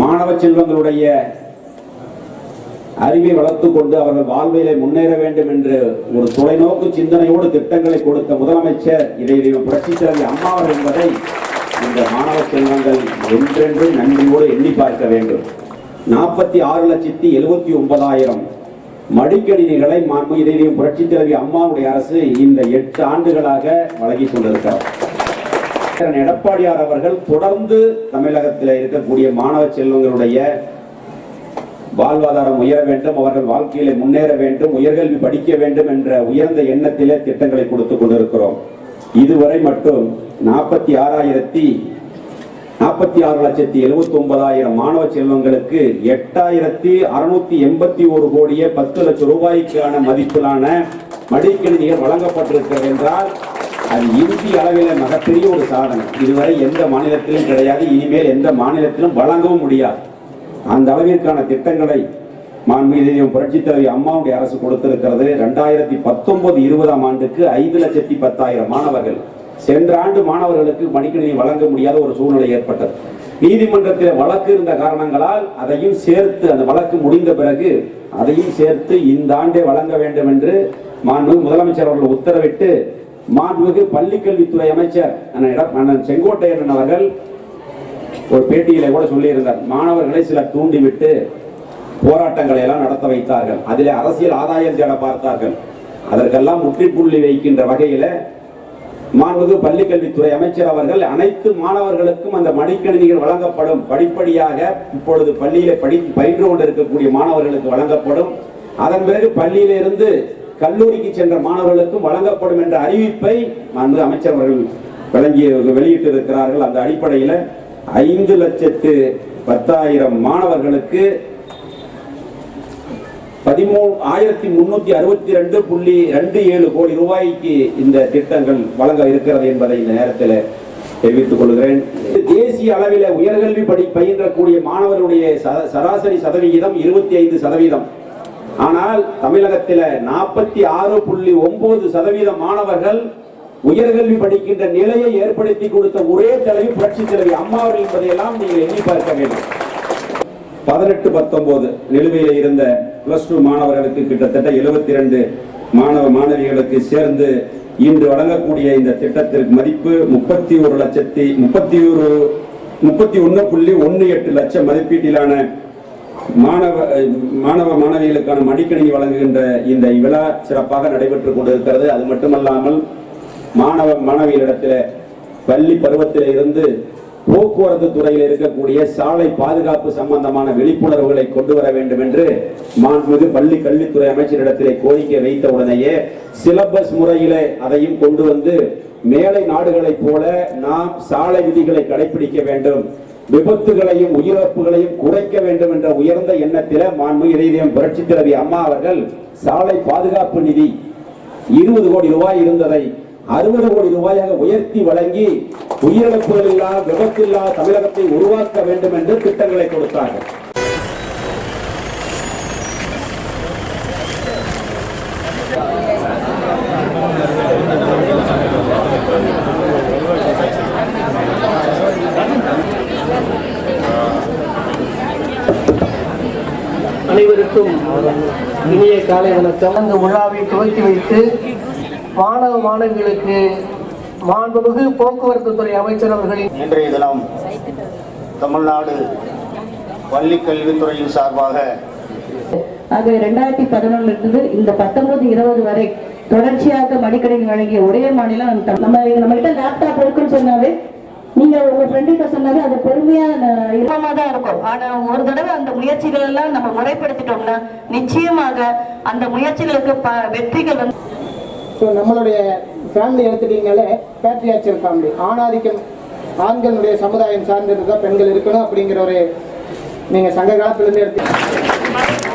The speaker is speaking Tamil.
மாணவ செல்வங்களுடைய அறிவை வளர்த்துக் கொண்டு அவர்கள் வாழ்விலே முன்னேற வேண்டும் என்று ஒரு தொலைநோக்கு சிந்தனையோடு திட்டங்களை கொடுத்த முதலமைச்சர் இதை புரட்சி தலைவி அம்மாவர் என்பதை இந்த மாணவ செல்வங்கள் என்றென்றும் நன்றியோடு எண்ணி பார்க்க வேண்டும். நாற்பத்தி ஆறு லட்சத்தி எழுபத்தி ஒன்பதாயிரம் மடிக்கணினிகளை மாண்பு இதயம் புரட்சி தலைவி அம்மாவுடைய அரசு இந்த எட்டு ஆண்டுகளாக வழங்கி கொண்டிருக்கிறார். எடப்பாடியார் அவர்கள் தொடர்ந்து தமிழகத்தில் இருக்கக்கூடிய மாணவ செல்வங்களுடைய வாழ்வாதாரம் உயர வேண்டும் அவர்கள் வாழ்க்கையில முன்னேற வேண்டும் உயர்கல்வி படிக்க வேண்டும் என்ற உயர்ந்த எண்ணத்திலே திட்டங்களை கொடுத்துக் கொண்டிருக்கிறோம். இதுவரை மட்டும் நாற்பத்தி ஆறாயிரத்தி நாற்பத்தி ஆறு லட்சத்தி எழுபத்தி ஒன்பதாயிரம் மாணவ செல்வங்களுக்கு எட்டாயிரத்தி அறுநூத்தி எண்பத்தி ஒரு கோடியே பத்து லட்சம் ரூபாய்க்கான மதிப்பிலான மடிக்கணினிகள் வழங்கப்பட்டிருக்கிறது என்றால் அது இந்திய அளவில் மிகப்பெரிய ஒரு சாதனை. இதுவரை எந்த மாநிலத்திலும் கிடையாது. இனிமேல் எந்த மாநிலத்திலும் வழங்கவும் முடியாது. அந்த அளவிற்கான திட்டங்களை மாண்புமிகு புரட்சி தலைவி அம்மாவுடைய அரசு கொடுத்திருக்கிறது. ரெண்டாயிரத்தி பத்தொன்பது இருபதாம் ஆண்டுக்கு ஐந்து லட்சத்தி பத்தாயிரம் மாணவர்கள் சென்ற ஆண்டு மாணவர்களுக்கு மடிக்கணினி வழங்க முடியாத ஒரு சூழ்நிலை ஏற்பட்டது. நீதிமன்றத்தில் வழக்கு இருந்த காரணங்களால் அதையும் சேர்த்து அந்த வழக்கு முடிந்த பிறகு அதையும் சேர்த்து இந்த ஆண்டே வழங்க வேண்டும் என்று மாண்பு முதலமைச்சர் அவர்கள் உத்தரவிட்டு மாண்புமிகு பள்ளிக்கல்வித்துறை அமைச்சர் அண்ணன் செங்கோட்டையன் அவர்கள் ஒரு பேட்டியில கூட சொல்லியிருந்தார். மாணவர்களை சிலர் தூண்டிவிட்டு போராட்டங்களை எல்லாம் நடத்த வைத்தார்கள். அதிலே அரசியல் ஆதாயம் தேட பார்த்தார்கள். அதற்கெல்லாம் முற்றுப்புள்ளி வைக்கின்ற வகையில மாண்புமிகு பள்ளிக்கல்வித்துறை அமைச்சர் அவர்கள் அனைத்து மாணவர்களுக்கும் அந்த மடிக்கணினிகள் வழங்கப்படும். படிப்படியாக இப்பொழுது பள்ளியில படி பயின்று கொண்டிருக்கக்கூடிய மாணவர்களுக்கு வழங்கப்படும். அதன் பிறகு பள்ளியிலிருந்து கல்லூரிக்கு சென்ற மாணவர்களுக்கும் வழங்கப்படும் என்ற அறிவிப்பை மாண்பு அமைச்சர் அவர்கள் வழங்கி வெளியிட்டிருக்கிறார்கள். அந்த அடிப்படையில் ஐந்து லட்சத்து பத்தாயிரம் மாணவர்களுக்கு பதிமூ ஆயிரத்தி முன்னூத்தி அறுபத்தி ரெண்டு புள்ளி ரெண்டு ஏழு கோடி ரூபாய்க்கு இந்த திட்டங்கள் வழங்க இருக்கிறது என்பதை இந்த நேரத்தில் தெரிவித்துக் கொள்கிறேன். தேசிய அளவில் உயர்கல்வி படி பயின்றக்கூடிய மாணவருடைய ச- சராசரி சதவிகிதம் இருபத்தி ஐந்து சதவீதம். ஆனால் தமிழகத்தில் நாற்பத்தி ஆறு புள்ளி ஒன்பது சதவீதம் மாணவர்கள் உயர்கல்வி படிக்கின்ற நிலையை ஏற்படுத்தி கொடுத்த ஒரே தலைவி புரட்சி தலைவி அம்மா அவர்கள் என்பதையெல்லாம் நீங்கள் எண்ணி பார்க்க வேண்டும். பதினெட்டு பத்தொன்பது நிலுவையில் இருந்த பிளஸ் டூ மாணவர்களுக்கு கிட்டத்தட்ட எழுபத்தி ரெண்டு மாணவ மாணவிகளுக்கு சேர்ந்து இன்று வழங்கக்கூடிய இந்த திட்டத்திற்கு மதிப்பு முப்பத்தி ஒரு லட்சத்தி முப்பத்தி ஒரு முப்பத்தி ஒன்று புள்ளி ஒன்று எட்டு லட்சம் மதிப்பீட்டிலான மாணவ மாணவ மாணவிகளுக்கான மடிக்கணினி வழங்குகின்ற இந்த விழா சிறப்பாக நடைபெற்றுக் கொண்டிருக்கிறது. அது மட்டுமல்லாமல் மாணவ மாணவியரிடத்தில் பள்ளி பருவத்தில் இருந்து போக்குவரத்து துறையில் இருக்கக்கூடிய சாலை பாதுகாப்பு சம்பந்தமான விழிப்புணர்வுகளை கொண்டு வர வேண்டும் என்று மாண்புமிகு பள்ளி கல்வித்துறை அமைச்சரிடத்திலே கோரிக்கை வைத்த உடனேயே சிலபஸ் முறையிலே அதையும் கொண்டு வந்து மேலை நாடுகளைப் போல நாம் சாலை விதிகளை கடைபிடிக்க வேண்டும். விபத்துகளையும் உயிரிழப்புகளையும் குறைக்க வேண்டும் என்ற உயர்ந்த எண்ணத்தில மாண்பு இதயம் புரட்சி திரவி அம்மா அவர்கள் சாலை பாதுகாப்பு நிதி இருபது கோடி ரூபாய் இருந்ததை அறுபது கோடி ரூபாயாக உயர்த்தி வழங்கி உயிரிழப்புகள் இல்லா விபத்தில்லா தமிழகத்தை உருவாக்க வேண்டும் என்று திட்டங்களை கொடுத்தார்கள். அனைவருக்கும் இனிய காலை வணக்கம் அந்த விழாவை துவக்கி வைத்து மாணவ மாணவிகளுக்கு மாண்புமிகு போக்குவரத்து துறை அமைச்சர் அவர்களின் இன்றைய தினம் தமிழ்நாடு பள்ளி கல்வித்துறையின் சார்பாக ஆக ரெண்டாயிரத்தி பதினொன்னுல இருந்து இந்த பத்தொன்பது இருபது வரை தொடர்ச்சியாக மடிக்கணினி வழங்கிய ஒரே மாநிலம் நம்ம தமிழ். நம்ம நம்ம கிட்ட லேப்டாப் இருக்குன்னு சொன்னாவே நீங்க உங்க ஃப்ரெண்டுகிட்ட சொன்னாவே அது பெருமையா இருப்பமா தான் இருக்கும். ஆனா ஒரு தடவை அந்த முயற்சிகள் எல்லாம் நம்ம முறைப்படுத்திட்டோம்னா நிச்சயமாக அந்த முயற்சிகளுக்கு ப- வெற்றிகள் வந்து ஸோ நம்மளுடைய ஃபேமிலி எடுத்துட்டீங்கனாலே பேட்ரியாச்சர் ஃபேமிலி ஆணாதிக்கம் ஆண்களுடைய சமுதாயம் சார்ந்தது தான் பெண்கள் இருக்கணும் அப்படிங்கிற ஒரு நீங்கள் சங்க காலத்துலேருந்து எடுத்து